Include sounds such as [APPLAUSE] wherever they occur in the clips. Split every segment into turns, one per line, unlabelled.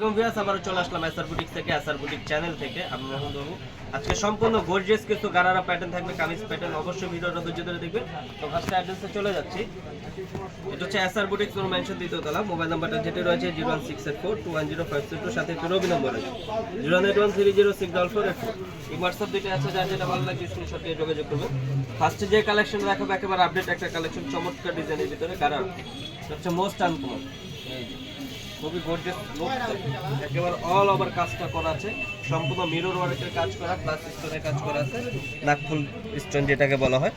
এবং চলে আসলাম এসআর বুটিক থেকে এসআর বুটিক চ্যানেল থেকে। আমি বাবু। আজকে সম্পূর্ণ গর্জিয়াস কিছু গারারা প্যাটার্ন থাকবে, কামিজ প্যাটার্ন অবশ্যই ভিডিওটা ধৈর্য ধরে দেখবেন। তো ফার্স্ট অ্যাড্রেসে চলে যাচ্ছি। এটা হচ্ছে এসআর বুটিক কোনো মেনশন মোবাইল নাম্বারটা যেটা রয়েছে zero one six eight four two one zero five six সাথে একটি zero one one three zero six double four eight four এই যেটা ভালো লাগে যোগাযোগ করবেন। ফার্স্টে যে কালেকশন দেখাবো, একেবারে আপডেট একটা কালেকশন চমৎকার ডিজাইনের ভিতরে গারারা। হচ্ছে মোস্ট আনকমন খুবই গর্জিয়াস লুক একেবারে অল ওভার কাজটা করা আছে। সম্পূর্ণ মিরর ওয়ার্কের কাজ করা প্লাস স্টোনের কাজ করা আছে, নাকফুল স্টোন যেটাকে বলা হয়।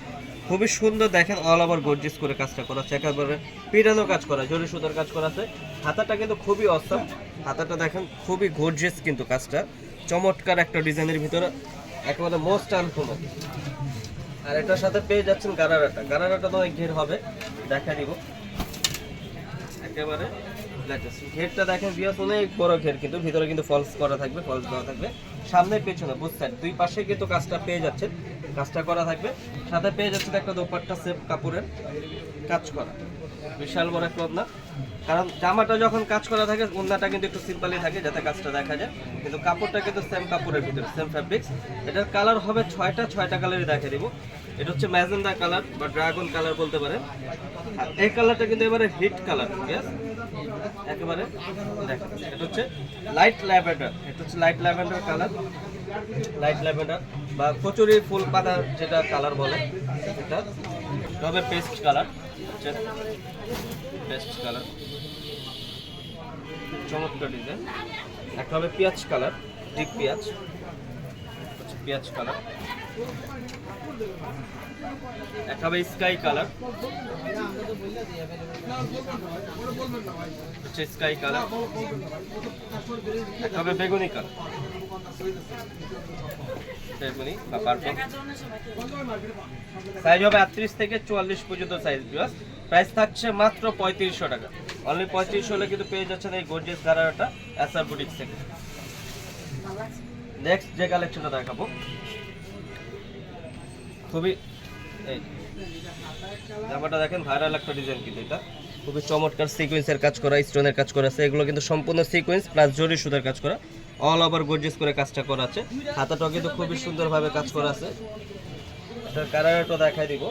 খুবই সুন্দর দেখেন অল ওভার গর্জিয়াস করে কাজটা করা আছে, একেবারে পিটানো কাজ করা, জরি সুতার কাজ করা আছে। হাতাটা কিন্তু খুবই অসম হাতাটা দেখেন খুবই গর্জিয়াস কিন্তু কাজটা। চমৎকার একটা ডিজাইনের ভিতরে, একেবারে মোস্ট আনকমন আর এটার সাথে পেয়ে যাচ্ছেন গারারাটা গারারাটা তো অনেক ঘের হবে, দেখা দিব। একেবারে latest। ঘেরটা দেখেন বিয়াস অনেক বড় ঘের কিন্তু, ভিতরে কিন্তু ফলস করা থাকবে ফলস দেওয়া থাকবে। সামনে পেছনে বুঝ সাইড দুই পাশে কিন্তু কাজটা পেয়ে যাচ্ছেন, কাজটা করা থাকবে। সাথে পেয়ে যাচ্ছেন একটা দোপাট্টা সেফ কাপড়ের কাজ করা। বিশাল বড় একটা ওড়না। কারণ জামাটা যখন কাজ করা থাকে, ওড়নাটা কিন্তু একটু সিম্পলি থাকে, যাতে কাজটা দেখা যায়। কিন্তু কাপড়টা কিন্তু সেম কাপড়ের ভিতরে সেম ফ্যাব্রিক্স এটার কালার হবে ছয়টা ছয়টা কালারই দেখে দিব। এটা হচ্ছে ম্যাজেন্ডা কালার বা ড্রাগন কালার বলতে পারেন। এই কালারটা কিন্তু এবারে হিট কালার ঠিক একেবারে দেখেন এটা হচ্ছে লাইট ল্যাভেন্ডার এটা হচ্ছে light lavender colour light lavender বা কচুরি ফুল পাতা যেটা কালার বলে, এটা তবে পেস্ট কালার হচ্ছে পেস্ট কালার চমৎকার ডিজাইন একটা হবে পেঁয়াজ কালার ডিপ পেঁয়াজ পেঁয়াজ কালার একটা হবে স্কাই কালার হচ্ছে স্কাই কালার একটা হবে বেগুনি কালার বেগুনি বা পার্পল সাইজ হবে আটত্রিশ থেকে চুয়াল্লিশ পর্যন্ত সাইজ বিয়াস প্রাইস থাকছে মাত্র পঁয়ত্রিশশো টাকা। অনলি পঁয়ত্রিশশো হলে কিন্তু পেয়ে যাচ্ছেন এই গর্জিয়াস গারাটা এসআর বুটিক্স থেকে। নেক্সট যে কালেকশনটা দেখাবো। খুবই জামাটা দেখেন ভাইরাল একটা ডিজাইন কিন্তু এটা। খুবই চমৎকার সিকোয়েন্সের কাজ করা স্টোনের কাজ করা আছে। এগুলো কিন্তু সম্পূর্ণ সিকোয়েন্স প্লাস জরি সুতার কাজ করা। অল ওভার গর্জিয়াস করে কাজটা করা আছে। হাতাটাও কিন্তু খুবই সুন্দরভাবে কাজ করা আছে। এটার কালারটা দেখাই দিব।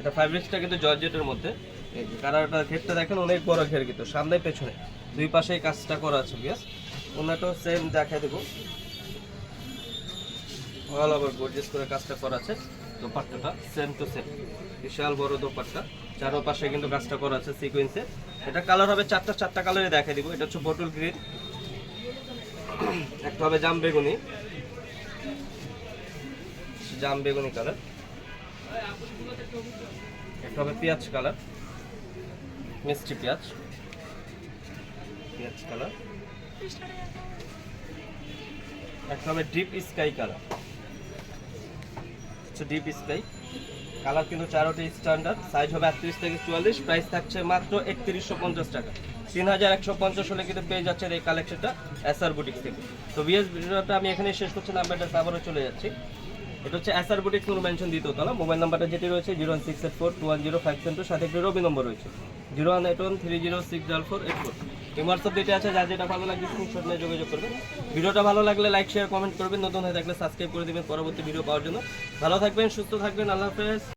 এটা ফ্যাব্রিক্সটা কিন্তু জর্জেটের মধ্যে। কালারটা ঘেরটা দেখেন, অনেক বড় ঘের কিন্তু সামনে পেছনে। দুই পাশেই কাজটা করা আছে বিয়াস ওনাটাও সেম দেখাই দেবো। অল ওভার গর্জিয়াস করে কাজটা করা আছে। দোপাট্টাটা সেম টু সেম বিশাল বড় দোপাট্টা। চারো পাশে কিন্তু কাজটা করা আছে সিকোয়েন্সে এটা কালার হবে চারটা চারটা কালারে দেখাই দিব। এটা হচ্ছে বটল গ্রিন [CLEARS THROAT] একটা হবে জাম বেগুনি। জাম বেগুনি কালার একটা হবে পেঁয়াজ কালার মিষ্টি পেঁয়াজ। পেঁয়াজ কালার একটা হবে ডিপ স্কাই কালার হচ্ছে ডিপ স্কাই কালার কিন্তু চারোটি স্ট্যান্ডার্ড সাইজ হবে আটত্রিশ থেকে চুয়াল্লিশ। প্রাইস থাকছে মাত্র একত্রিশশো পঞ্চাশ টাকা। তিন হাজার একশো পঞ্চাশ হলে কিন্তু পেয়ে যাচ্ছেন এই কালেকশনটা এসআর বুটিক থেকে। তো বিএস ভিডিওটা আমি এখানে শেষ করছি, নাম্বারটা আবারও চলে যাচ্ছি। এটা হচ্ছে এসআর বুটিক কোনো মেনশন দ্বিতীয় তলা মোবাইল নাম্বারটা যেটি রয়েছে zero one six eight four two one zero five seven two সাথে একটি রবি নম্বর রয়েছে। Zero one eight one three zero six double four eight four WhatsApp যেটা আছে, যা যেটা ভালো লাগবে স্ক্রিনশট নিয়ে যোগাযোগ করবেন। ভিডিওটা ভালো লাগলে লাইক শেয়ার কমেন্ট করবেন। নতুন হয়ে থাকলে সাবস্ক্রাইব করে দেবেন। পরবর্তী ভিডিও পাওয়ার জন্য। ভালো থাকবেন, সুস্থ থাকবেন। আল্লাহ হাফেজ।